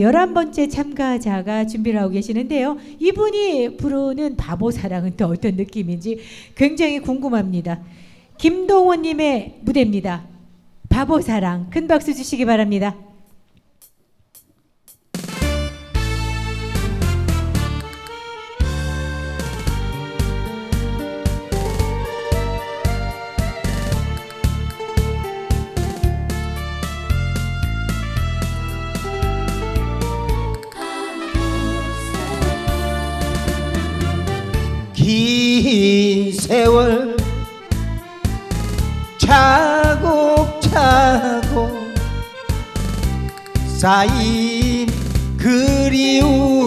11번째 참가자가 준비를 하고 계시는데요. 이분이 부르는 바보 사랑은 또 어떤 느낌인지 굉장히 궁금합니다. 김동원님의 무대입니다. 바보 사랑 큰 박수 주시기 바랍니다. 긴 세월 차곡차곡 쌓인 그리움처럼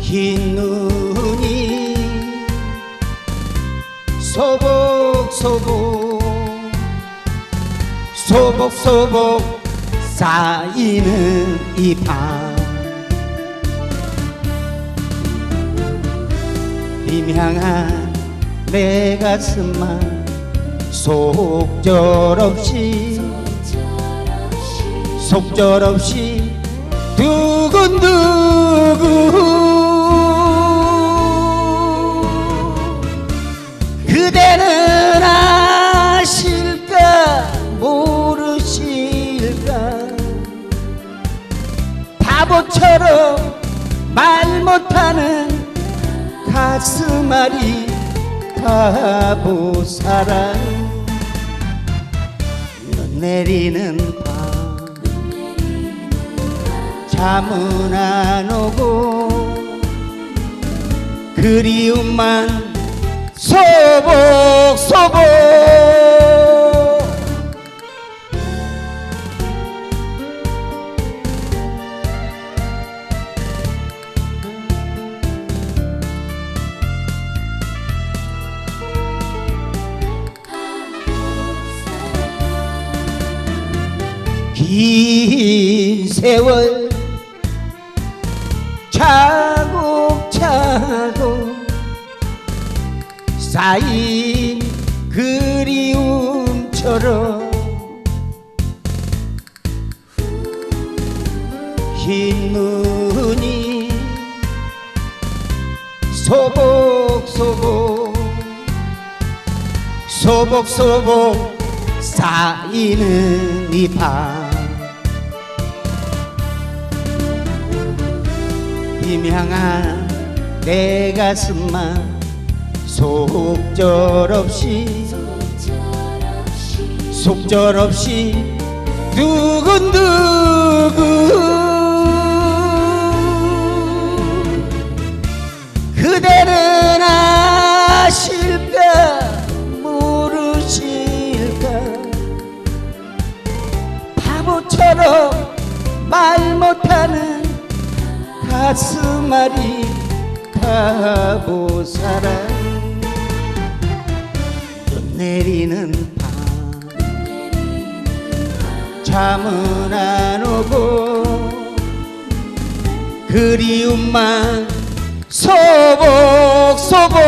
흰 눈이 소복소복 소복소복 쌓이는 이 밤 임향한 내 가슴만 속절없이 속절없이 두근두근 그대는 아실까 모르실까 바보처럼 말 못하는 가슴앓이 바보 사랑. 눈 내리는 밤. 잠은 안 오고 그리움만 소복소복 긴 세월 차곡차곡 쌓인 그리움처럼 흰 눈이 소복소복 소복소복 쌓이는 이 밤 임향한 내 가슴만 속절없이 속절없이 두근두근 그대는 아실까 모르실까 바보처럼 말 못하는 가슴앓이 바보 사랑 눈 내리는 밤. 잠은 안 오고 그리움만 소복소복